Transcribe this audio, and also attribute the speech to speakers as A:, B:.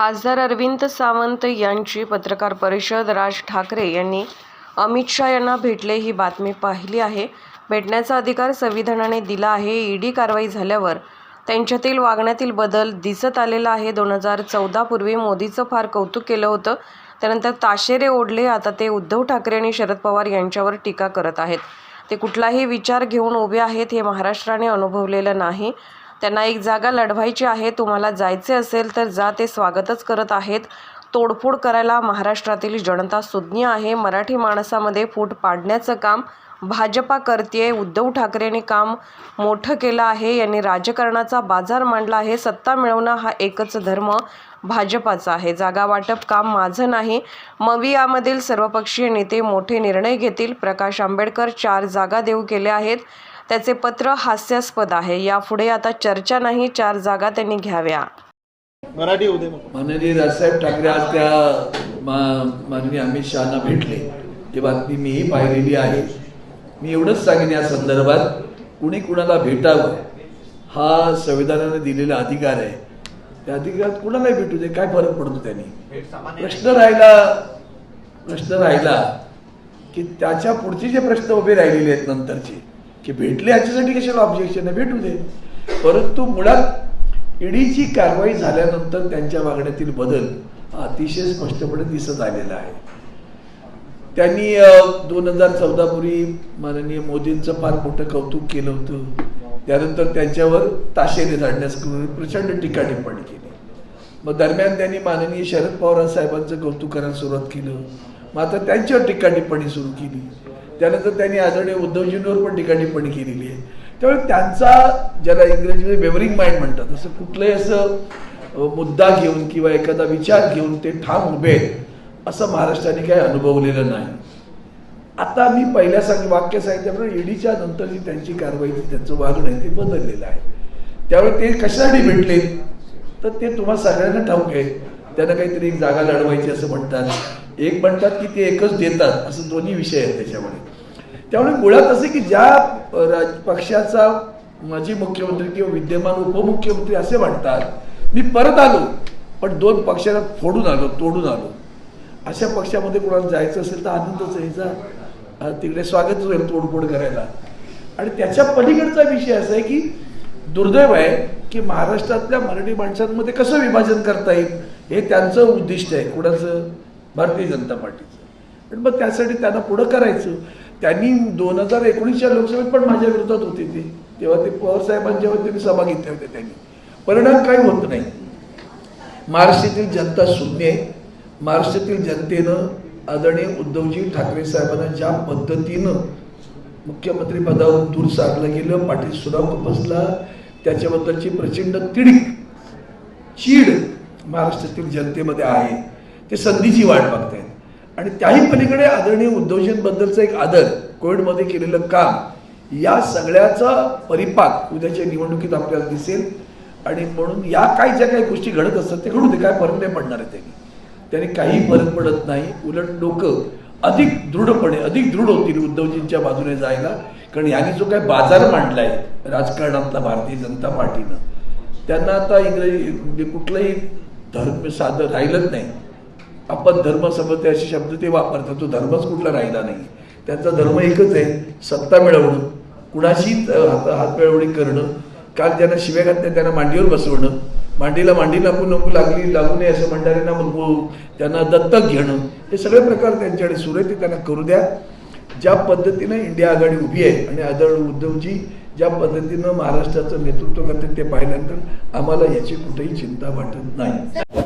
A: खासदार अरविंद सावंत यांची पत्रकार परिषद राज ठाकरे यांनी अमित शहा यांना भेटले ही बातमी पाहिली आहे. भेटण्याचा अधिकार संविधानाने दिला आहे. ईडी कारवाई झाल्यावर त्यांच्यातील वागण्यातील बदल दिसत आलेला आहे. दोन हजार चौदापूर्वी मोदीचं फार कौतुक केलं होतं. त्यानंतर ताशेरे ओढले. आता ते उद्धव ठाकरे आणि शरद पवार यांच्यावर टीका करत आहेत. ते कुठलाही विचार घेऊन उभे आहेत हे महाराष्ट्राने अनुभवलेलं नाही. त्यांना एक जागा लढवायची आहे तुम्हाला जायचे असेल तर जा ते स्वागतच करत आहेत. तोडफोड करायला महाराष्ट्रातील जनता सुज्ञ आहे. मराठी माणसामध्ये फूट पाडण्याचं काम भाजपा करते उद्धव ठाकरेंनी काम मोठं केलं आहे. यांनी राजकारणाचा बाजार मांडला आहे. सत्ता मिळवणं हा एकच धर्म भाजपाचा आहे. जागा वाटप काम माझं नाही. मवियामधील सर्वपक्षीय नेते मोठे निर्णय घेतील. प्रकाश आंबेडकर चार जागा देऊ केल्या आहेत. त्याचे पत्र हास्यास्पद आहे. यापुढे आता चर्चा नाही चार जागा त्यांनी घ्याव्या.
B: मराठी
C: माननीय राजसाहेब ठाकरे आज त्या मा- माननीय अमित शहाना भेटले. ही बातमी मीही पाहिलेली आहे. मी एवढंच सांगेन या संदर्भात कुणी कुणाला भेटावं हा संविधानाने दिलेला अधिकार आहे. त्या अधिकारात कुणालाही भेटू दे काय फरक पडतो त्यांनी? प्रश्न राहिला प्रश्न राहिला की त्याच्या पुढचे जे प्रश्न उभे राहिलेले आहेत नंतरचे की भेटले याच्यासाठी कशाला ऑब्जेक्शन आहे? भेटू दे. परंतु मुळात ईडीची कारवाई झाल्यानंतर त्यांच्या वागण्यातील बदल हा अतिशय स्पष्टपणे दिसत आलेला आहे. त्यांनी दोन हजार चौदापूर्वी माननीय मोदींचं फार मोठं कौतुक केलं होतं. त्यानंतर त्यांच्यावर ताशेरे झाडण्यास प्रचंड टीका टिप्पणी केली. मग दरम्यान त्यांनी माननीय शरद पवार साहेबांचं कौतुक करायला सुरुवात केलं. मग आता त्यांच्यावर टीका टिप्पणी सुरू केली. त्यानंतर त्यांनी आदरणीय उद्धवजींवर पण टीका टिप्पणी केलेली आहे. त्यामुळे त्यांचा ज्याला इंग्रजीमध्ये वेवरिंग माइंड म्हणतात असं कुठलंही असं मुद्दा घेऊन किंवा एखादा विचार घेऊन ते ठाम उभे आहेत, असं महाराष्ट्राने काही अनुभवलेलं नाही. आता मी पहिल्या सांग वाक्य सांगितल्याप्रमाणे ईडीच्या नंतर जी त्यांची कारवाई त्यांचं वागणं आहे ते बदललेलं आहे. त्यावेळी ते कशासाठी भेटले तर ते तुम्हाला सगळ्यांना ठाऊक आहे. त्यांना काहीतरी एक जागा लढवायची असं म्हणतात. एक म्हणतात की ते एकच देतात असं दोन्ही विषय आहेत त्याच्यामध्ये. त्यामुळे मुळात असे की ज्या राज- पक्षाचा माजी मुख्यमंत्री किंवा विद्यमान उपमुख्यमंत्री असे म्हणतात मी परत आलो पण दोन पक्षाला फोडून आलो तोडून आलो. अशा पक्षामध्ये कोणाला जायचं असेल तर आनंदच यायचा तिकडे स्वागतच होईल तोडफोड करायला. आणि त्याच्या पलीकडचा विषय असा आहे की दुर्दैव आहे की महाराष्ट्रातल्या मराठी माणसांमध्ये कसं विभाजन करता येईल हे त्यांचं उद्दिष्ट आहे कुणाचं? भारतीय जनता पार्टीचं. पण मग त्यासाठी त्यांना पुढं करायचं. त्यांनी दोन हजार एकोणीसच्या लोकसभेत पण माझ्या विरोधात होते ते. तेव्हा ते पवार साहेबांच्या मी सभा घेतल्या होत्या त्यांनी. परिणाम काही होत नाही. महाराष्ट्रातील जनता शून्य आहे. महाराष्ट्रातील जनतेनं आदरणीय उद्धवजी ठाकरे साहेबांना ज्या पद्धतीनं मुख्यमंत्री पदावरून दूर सारलं गेलं पाठी सुराव बसला त्याच्याबद्दलची प्रचंड तिडीक चीड महाराष्ट्रातील जनतेमध्ये आहे. ते संधीची वाट बघतायत. आणि त्याही पलीकडे आदरणीय उद्धवजींबद्दलचं एक आदर कोविडमध्ये केलेलं काम या सगळ्याचा परिपाक उद्याच्या निवडणुकीत आपल्याला दिसेल. आणि म्हणून या काही ज्या काही गोष्टी घडत असतात ते घडू दे काय फरक नाही पडणार आहे त्यांनी. त्याने काही फरक पडत नाही. उलट लोक अधिक दृढपणे अधिक दृढ होतील उद्धवजींच्या बाजूने जायला. कारण यांनी जो काही बाजार मांडलाय राजकारणातला भारतीय जनता पार्टीनं त्यांना आता इंग्रजी म्हणजे कुठलंही धर्म साधं राहिलंच नाही. आपण धर्म समजते असे शब्द ते वापरतात तो धर्मच कुठला राहिला नाही. त्यांचा धर्म एकच आहे सत्ता मिळवणं कुणाशी हात हात मिळवणी करणं काल ज्यांना शिव्या घातल्या त्यांना मांडीवर बसवणं मांडीला मांडी लागू नको लागली लागू नये असं म्हणणाऱ्यांना मग त्यांना दत्तक घेणं हे सगळे प्रकार त्यांच्याकडे सुरू आहेत ते त्यांना करू द्या. ज्या पद्धतीनं इंडिया आघाडी उभी आहे आणि आदळ उद्धवजी ज्या पद्धतीनं महाराष्ट्राचं नेतृत्व करतात ते पाहिल्यानंतर आम्हाला याची कुठेही चिंता वाटत नाही.